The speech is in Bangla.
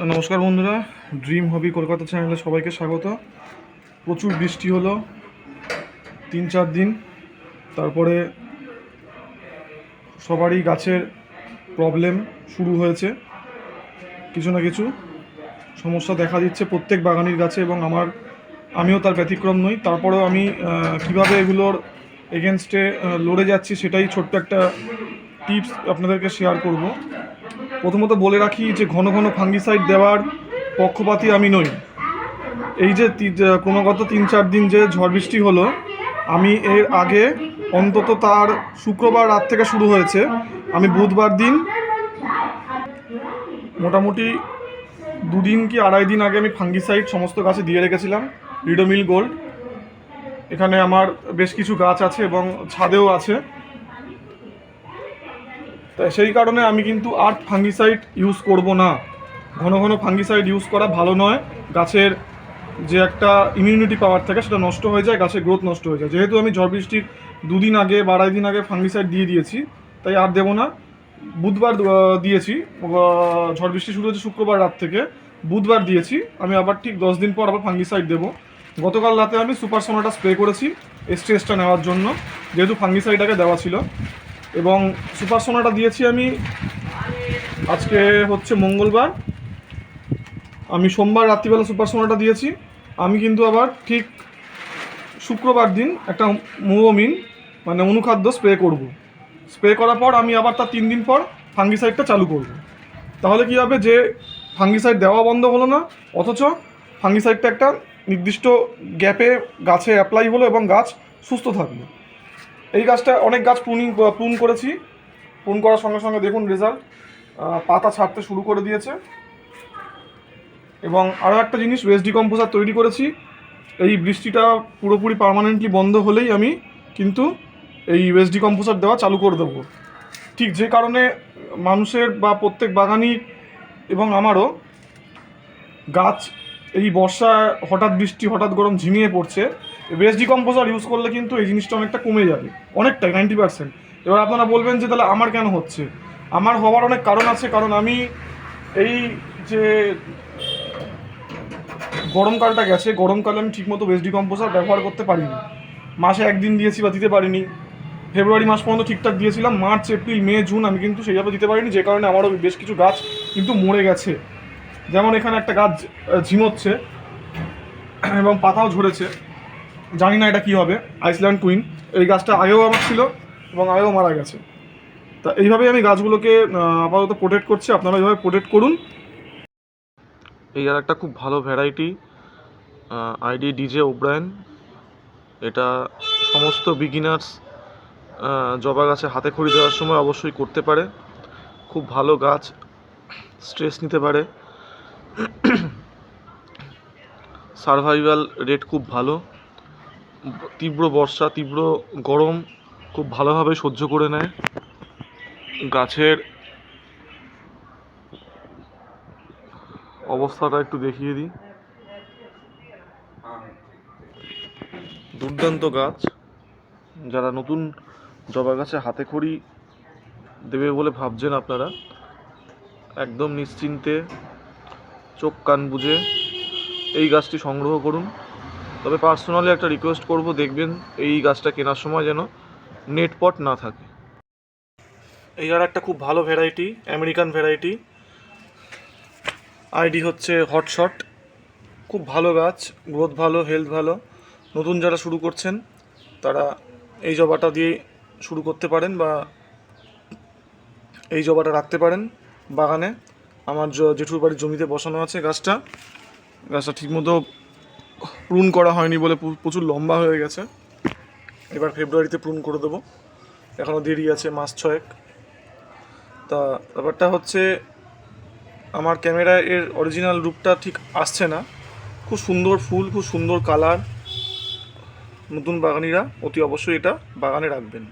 নমস্কার বন্ধুরা ড্রিম হবি কলকাতা চ্যানেলে সবাইকে স্বাগত। প্রচুর বৃষ্টি হলো, তিন চার দিন। তারপরে সবারই গাছের প্রবলেম শুরু হয়েছে। কিছু না কিছু সমস্যা দেখা দিচ্ছে প্রত্যেক বাগানির গাছে এবং আমার, আমিও তার ব্যতিক্রম নই। তারপরেও আমি কীভাবে এগুলোর এগেনস্টে লড়ে যাচ্ছি সেটাই ছোট্ট একটা টিপস আপনাদেরকে শেয়ার করব। প্রথমত বলে রাখি যে ঘন ঘন ফাঙ্গিসাইড দেওয়ার পক্ষপাতী আমি নই। এই যে ক্রমাগত তিন চার দিন যে ঝড় বৃষ্টি হলো, আমি এর আগে অন্তত তার শুক্রবার রাত থেকে শুরু হয়েছে। আমি বুধবার দিন মোটামুটি দুদিন কি আড়াই দিন আগে আমি ফাঙ্গিসাইড সমস্ত গাছে দিয়ে রেখেছিলাম, রিডোমিল গোল্ড। এখানে আমার বেশ কিছু গাছ আছে এবং ছাদেও আছে। তাই সেই কারণে আমি কিন্তু আর ফাঙ্গিসাইড ইউজ করব না। ঘন ঘন ফাঙ্গিসাইড ইউজ করা ভালো নয়। গাছের যে একটা ইমিউনিটি পাওয়ার থাকে, সেটা নষ্ট হয়ে যায়, গাছের গ্রোথ নষ্ট হয়ে যায়। যেহেতু আমি ঝড় বৃষ্টির দুদিন আগে বা আড়াই দিন আগে ফাঙ্গিসাইড দিয়ে দিয়েছি, তাই আর দেবো না। বুধবার দিয়েছি ঝড় বৃষ্টি শুরু হয়েছে শুক্রবার রাত থেকে। বুধবার দিয়েছি, আমি আবার ঠিক দশ দিন পর আবার ফাঙ্গিসাইড দেবো। গতকাল রাতে আমি সুপার সোনাটা স্প্রে করেছি স্ট্রেসটা নেওয়ার জন্য, যেহেতু ফাঙ্গিসাইড আগে দেওয়া ছিল। এবং সুপার সোনাটা দিয়েছি আমি। আজকে হচ্ছে মঙ্গলবার। আমি সোমবার রাত্রিবেলা সুপার সোনাটা দিয়েছি। আমি কিন্তু আবার ঠিক শুক্রবার দিন একটা মুভমিন মানে অনুখাদ্য স্প্রে করব। স্প্রে করার পর আমি আবার তার তিন দিন পর ফাঙ্গিসাইডটা চালু করব। তাহলে কি হবে যে ফাঙ্গিসাইড দেওয়া বন্ধ হলো না, অথচ ফাঙ্গিসাইডটা একটা নির্দিষ্ট গ্যাপে গাছে অ্যাপ্লাই হলো এবং গাছ সুস্থ থাকল। এই গাছটা অনেক গাছ প্রুনিং প্রুন করেছি। প্রুন করার সঙ্গে সঙ্গে দেখুন রেজাল্ট পাতা ছাড়তে শুরু করে দিয়েছে। এবং আরও একটা জিনিস ওয়েস্ট ডিকম্পোজার তৈরি করেছি। এই বৃষ্টিটা পুরোপুরি পার্মানেন্টলি বন্ধ হলেই আমি কিন্তু এই ওয়েস্ট ডিকম্পোজার দেওয়া চালু করে দেবো। ঠিক যে কারণে মানুষের বা প্রত্যেক বাগানি এবং আমারও গাছ এই বর্ষা, হঠাৎ বৃষ্টি, হঠাৎ গরম ঝিমিয়ে পড়ছে। ওয়েস্ট ডিকম্পোজার ইউজ করলে কিন্তু এই জিনিসটা অনেকটা কমে যাবে, অনেকটাই নাইনটি পার্সেন্ট এবার আপনারা বলবেন যে, তাহলে আমার কেন হচ্ছে? আমার হওয়ার অনেক কারণ আছে, কারণ আমি এই যে গরমকালটা গেছে, গরমকালে আমি ঠিকমতো ওয়েস্ট ডিকম্পোজার ব্যবহার করতে পারিনি। মাসে একদিন দিয়েছি বা দিতে পারিনি। ফেব্রুয়ারি মাস পর্যন্ত ঠিকঠাক দিয়েছিলাম, মার্চ, এপ্রিল, মে, জুন আমি কিন্তু সেইভাবে দিতে পারিনি, যে কারণে আমারও বেশ কিছু গাছ কিন্তু মরে গেছে। যেমন এখানে একটা গাছ ঝিমোচ্ছে এবং পাতাও ঝরেছে। জানি না এটা কী হবে। আইসল্যান্ড কুইন এই গাছটা আগেও আমার ছিল এবং আগেও মারা গেছে। তা এইভাবেই আমি গাছগুলোকে আপাতত প্রোটেক্ট করছি। আপনারা এইভাবে প্রোটেক্ট করুন। এই আর একটা খুব ভালো ভ্যারাইটি আইডি ডিজে ওব্রায়ন এটা সমস্ত বিগিনার্স জবা গাছে হাতে খড়ি দেওয়ার সময় অবশ্যই করতে পারে। খুব ভালো গাছ স্ট্রেস নিতে পারে। সার্ভাইভাল রেট খুব ভালো। তীব্র বর্ষা, তীব্র গরম খুব ভালোভাবে সহ্য করে নেয়। গাছের অবস্থাটা একটু দেখিয়ে দিই। দুর্দান্ত গাছ। যারা নতুন জবা গাছে হাতে খড়ি দেবে বলে ভাবছেন আপনারা, একদম নিশ্চিন্তে চোখ কান বুঝে এই গাছটি সংগ্রহ করুন। তবে পার্সোনালি একটা রিকোয়েস্ট করব, দেখবেন এই গাছটা কেনার সময় যেন নেট পট না থাকে। এই আর একটা খুব ভালো ভ্যারাইটি আমেরিকান ভ্যারাইটি আইডি হচ্ছে হটশট খুব ভালো গাছ গ্রোথ ভালো হেলথ ভালো। নতুন যারা শুরু করছেন, তারা এই জবাটা দিয়ে শুরু করতে পারেন বা এই জবাটা রাখতে পারেন বাগানে। আমার জেঠুর বাড়ির জমিতে বসানো আছে গাছটা। গাছটা ঠিকমতো প্রুন করা হয়নি বলে প্রচুর লম্বা হয়ে গেছে। এবার ফেব্রুয়ারিতে প্রুন করে দেবো। এখনও দেরি আছে মাস ছয়েক। তা ব্যাপারটা হচ্ছে, আমার ক্যামেরায় এর অরিজিনাল রূপটা ঠিক আসছে না। খুব সুন্দর ফুল, খুব সুন্দর কালার নতুন বাগানিরা অতি অবশ্যই এটা বাগানে রাখবেন।